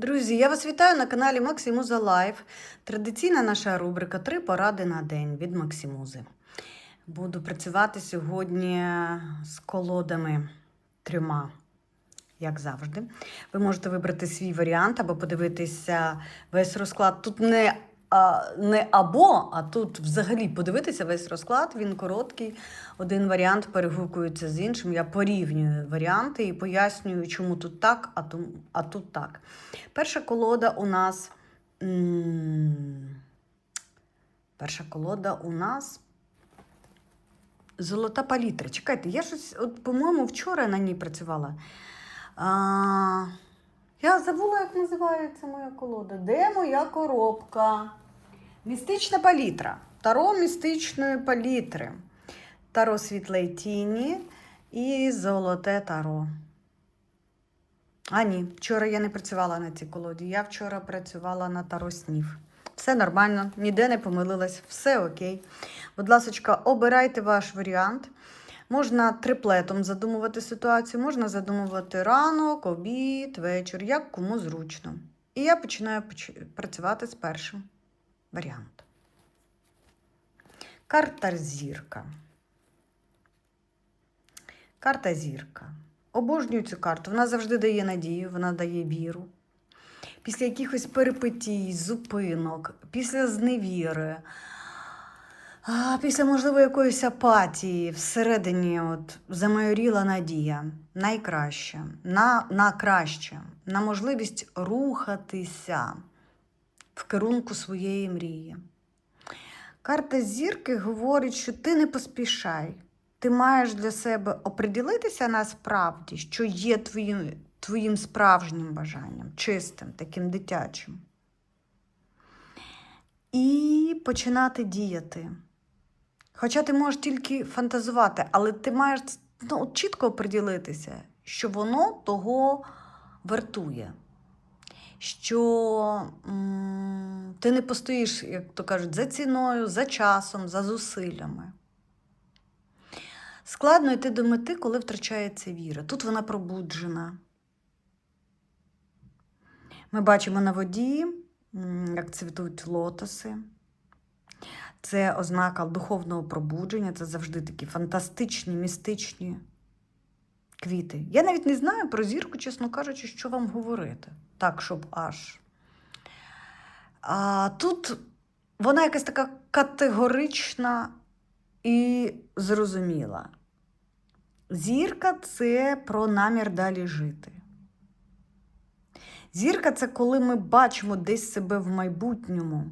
Друзі, я вас вітаю на каналі Максимуза Лайф. Традиційна наша рубрика Три поради на день від Максимузи. Буду працювати сьогодні з колодами трьома, як завжди. Ви можете вибрати свій варіант або подивитися весь розклад. Тут не, а, не або, а тут взагалі подивитися весь розклад. Він короткий. Один варіант перегукується з іншим. Я порівнюю варіанти і пояснюю, чому тут так, а, тут, а тут так. Перша колода у нас. Перша колода у нас. Золота палітра. Чекайте, я щось, от, по-моєму, вчора на ній працювала. А, я забула, як називається моя колода. Де моя коробка? Містична палітра. Таро містичної палітри. Таро світлої тіні і золоте таро. А ні, вчора я не працювала на цій колоді. Я вчора працювала на таро снів. Все нормально, ніде не помилилась, все окей. Будь ласка, обирайте ваш варіант. Можна триплетом задумувати ситуацію, можна задумувати ранок, обід, вечір, як кому зручно. І я починаю працювати з першим варіантом. Карта зірка. Карта зірка. Обожнюю цю карту. Вона завжди дає надію, вона дає віру. Після якихось перипетій, зупинок, після зневіри, після, можливо, якоїсь апатії, всередині от, замайоріла надія. Найкраще, на, на краще, на можливість рухатися в керунку своєї мрії. Карта зірки говорить, що ти не поспішай. Ти маєш для себе оприділитися насправді, що є твоїм, твоїм справжнім бажанням, чистим, таким дитячим. І починати діяти. Хоча ти можеш тільки фантазувати, але ти маєш ну, чітко оприділитися, що воно того вартує. Що м, ти не постоїш, як то кажуть, за ціною, за часом, за зусиллями. Складно йти до мети, коли втрачається віра. Тут вона пробуджена. Ми бачимо на воді, як цвітуть лотоси. Це ознака духовного пробудження, це завжди такі фантастичні, містичні квіти. Я навіть не знаю про зірку, чесно кажучи, що вам говорити. Так, щоб аж. А тут вона якась така категорична і зрозуміла. Зірка це про намір далі жити. Зірка це коли ми бачимо десь себе в майбутньому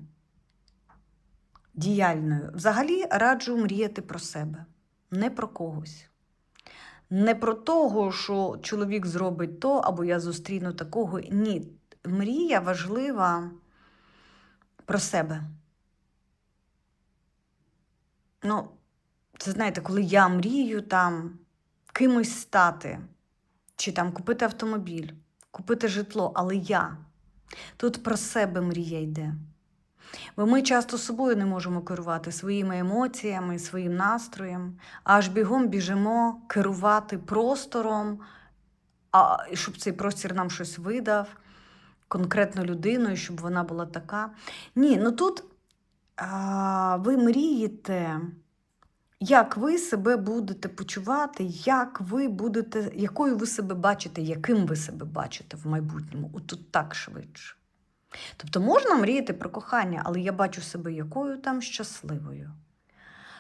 діяльною. Взагалі раджу мріяти про себе, не про когось. Не про того, що чоловік зробить то, або я зустріну такого. Ні. Мрія важлива про себе. Ну, це знаєте, коли я мрію там кимось стати, чи там купити автомобіль, купити житло, але я. Тут про себе мрія йде. Бо ми часто собою не можемо керувати своїми емоціями, своїм настроєм, аж бігом біжимо керувати простором, а щоб цей простір нам щось видав, конкретно людиною, щоб вона була така. Ні, ну тут а, ви мрієте, як ви себе будете почувати, як ви будете, якою ви себе бачите, яким ви себе бачите в майбутньому. Отут так швидше. Тобто можна мріяти про кохання, але я бачу себе якою там щасливою.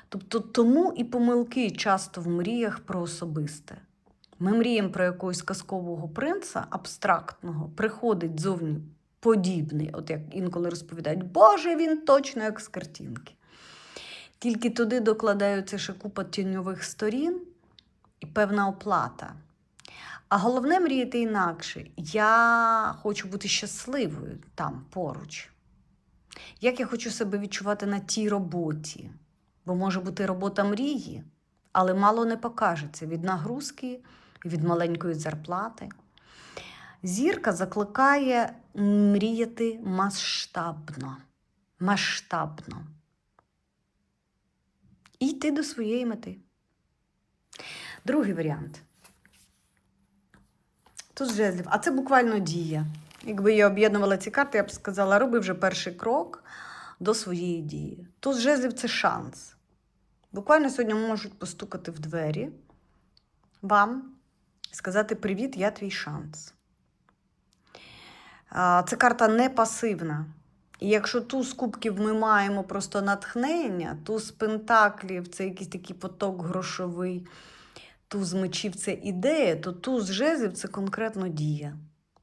Тобто тому і помилки часто в мріях про особисте. Ми мріємо про якогось казкового принца абстрактного, приходить зовні подібний, от як інколи розповідають, Боже, він точно як з картинки. Тільки туди докладаються ще купа тіньових сторін і певна оплата. А головне мріяти інакше. Я хочу бути щасливою там поруч. Як я хочу себе відчувати на тій роботі? Бо може бути робота мрії, але мало не покажеться від нагрузки, від маленької зарплати. Зірка закликає мріяти масштабно. Масштабно. І йти до своєї мети. Другий варіант. Тут жезлів. А це буквально дія. Якби я об'єднувала ці карти, я б сказала, роби вже перший крок до своєї дії. Тут жезлів це шанс. Буквально сьогодні можуть постукати в двері вам сказати Привіт, я твій шанс. Це карта не пасивна. І якщо туз кубків ми маємо просто натхнення, туз пентаклів це якийсь такий поток грошовий, туз мечів це ідея, то туз жезлів це конкретно дія.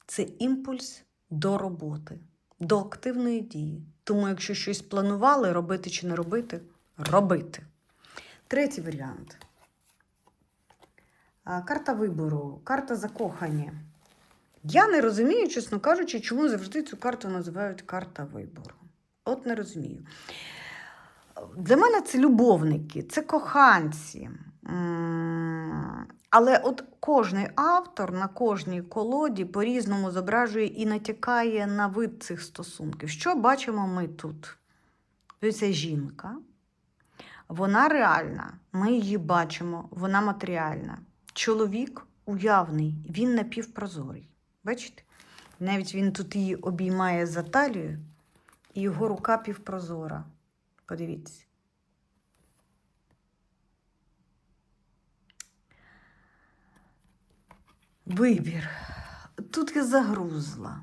Це імпульс до роботи, до активної дії. Тому, якщо щось планували, робити чи не робити, робити. Третій варіант. Карта вибору, карта закохання. Я не розумію, чесно кажучи, чому завжди цю карту називають карта вибору. От не розумію. Для мене це любовники, це коханці. Але от кожний автор на кожній колоді по-різному зображує і натякає на вид цих стосунків. Що бачимо ми тут? Це жінка, вона реальна, ми її бачимо, вона матеріальна. Чоловік уявний, він напівпрозорий. Бачите? Навіть він тут її обіймає за талію, і його рука півпрозора. Подивіться. Вибір. Тут я загрузла.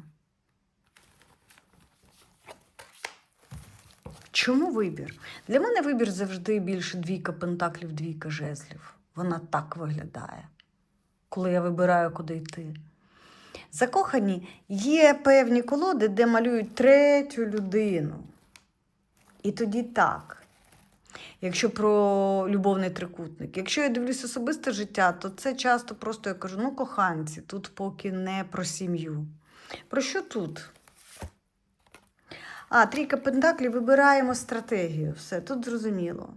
Чому вибір? Для мене вибір завжди більше двійка пентаклів, двійка жезлів. Вона так виглядає, коли я вибираю, куди йти. Закохані є певні колоди, де малюють третю людину. І тоді так. Якщо про любовний трикутник. Якщо я дивлюсь особисте життя, то це часто просто я кажу: ну, коханці, тут поки не про сім'ю. Про що тут? А, трійка пентаклів, вибираємо стратегію. Все, тут зрозуміло.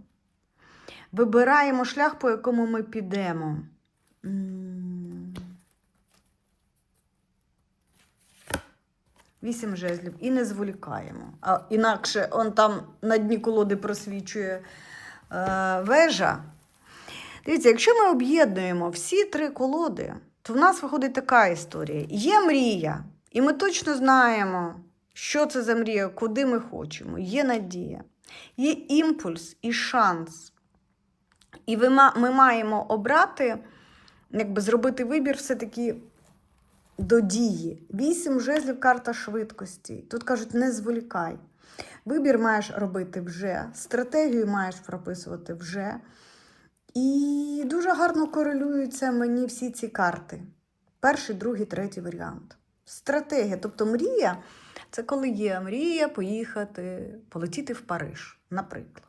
Вибираємо шлях, по якому ми підемо. Вісім жезлів і не зволікаємо. А інакше он там на дні колоди просвічує вежа. Дивіться, якщо ми об'єднуємо всі три колоди, то в нас виходить така історія. Є мрія, і ми точно знаємо, що це за мрія, куди ми хочемо. Є надія, є імпульс і шанс. І ми маємо обрати, якби зробити вибір все-таки до дії. Вісім жезлів карта швидкості. Тут кажуть, не зволікай. Вибір маєш робити вже, стратегію маєш прописувати вже. І дуже гарно корелюються мені всі ці карти. Перший, другий, третій варіант. Стратегія, тобто мрія це коли є мрія поїхати, полетіти в Париж, наприклад.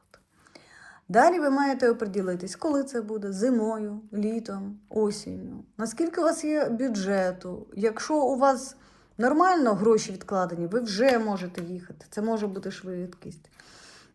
Далі ви маєте оприділитись, коли це буде зимою, літом, осінню. Наскільки у вас є бюджету? Якщо у вас нормально гроші відкладені, ви вже можете їхати. Це може бути швидкість.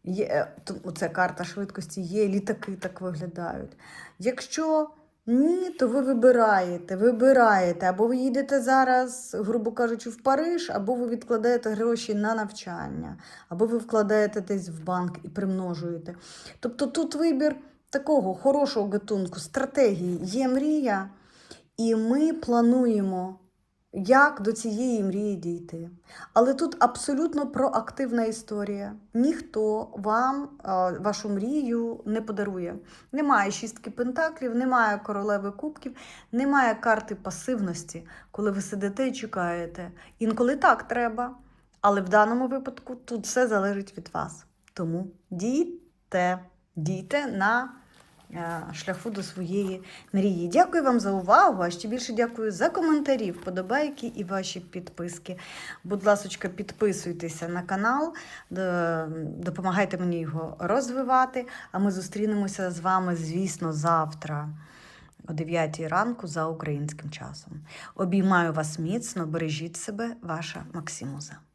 Є, е, це карта швидкості, є літаки так виглядають. Якщо ні, то ви вибираєте, вибираєте, або ви їдете зараз, грубо кажучи, в Париж, або ви відкладаєте гроші на навчання, або ви вкладаєте десь в банк і примножуєте. Тобто тут вибір такого хорошого гатунку, стратегії. Є мрія, і ми плануємо, як до цієї мрії дійти. Але тут абсолютно проактивна історія. Ніхто вам вашу мрію не подарує. Немає шістки пентаклів, немає королеви кубків, немає карти пасивності, коли ви сидите і чекаєте. Інколи так треба. Але в даному випадку тут все залежить від вас. Тому дійте, дійте на е, шляху до своєї мрії. Дякую вам за увагу. А ще більше дякую за коментарі, вподобайки і ваші підписки. Будь ласка, підписуйтеся на канал, допомагайте мені його розвивати. А ми зустрінемося з вами, звісно, завтра. О 9 ранку за українським часом. Обіймаю вас міцно, бережіть себе, ваша Максимуза.